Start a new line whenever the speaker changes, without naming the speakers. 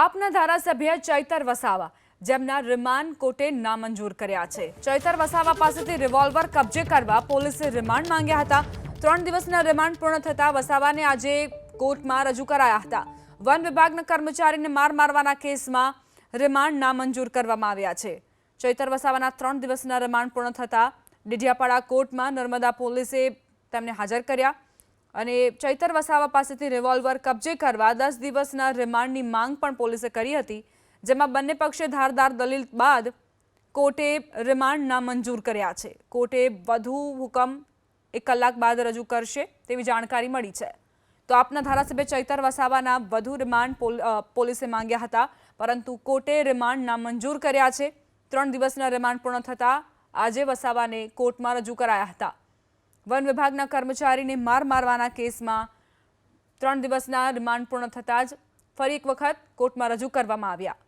આપના ધારાસભ્ય ચૈતર વસાવા, જેમના રિમાન્ડ કોર્ટે નામંજૂર કર્યા છે. ચૈતર વસાવા પાસેથી રિવોલ્વર કબજે કરવા પોલીસે રિમાન્ડ માંગ્યા હતા. ત્રણ દિવસના રિમાન્ડ પૂર્ણ થતા વસાવાને આજે કોર્ટમાં રજૂ કરાયા હતા. વન વિભાગના કર્મચારીને માર મારવાના કેસમાં રિમાન્ડ નામંજૂર કરવામાં આવ્યા છે. ચૈતર વસાવાના ત્રણ દિવસના રિમાન્ડ પૂર્ણ થતા ડીઢિયાપાડા કોર્ટમાં નર્મદા પોલીસે તેમને હાજર કર્યા. અને ચૈતર વસાવા પાસેથી રિવોલ્વર કબજે કરવા દસ દિવસના રિમાન્ડની માંગ પણ પોલીસે કરી હતી, જેમાં બંને પક્ષે ધારદાર દલીલ બાદ કોર્ટે રિમાન્ડ નામંજૂર કર્યા છે. કોર્ટે વધુ હુકમ એક કલાક બાદ રજૂ કરશે તેવી જાણકારી મળી છે. તો આપના ધારાસભ્ય ચૈતર વસાવાના વધુ રિમાન્ડ પોલીસે માંગ્યા હતા, પરંતુ કોર્ટે રિમાન્ડ નામંજૂર કર્યા છે. ત્રણ દિવસના રિમાન્ડ પૂર્ણ થતાં આજે વસાવાને કોર્ટમાં રજૂ કરાયા હતા. વન વિભાગના કર્મચારીને માર મારવાના કેસમાં ત્રણ દિવસના રિમાન્ડ પૂર્ણ થતાં જ ફરી એક વખત કોર્ટમાં રજૂ કરવામાં આવ્યા.